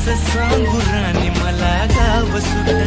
सांगू राणी मला गाव सुद्धा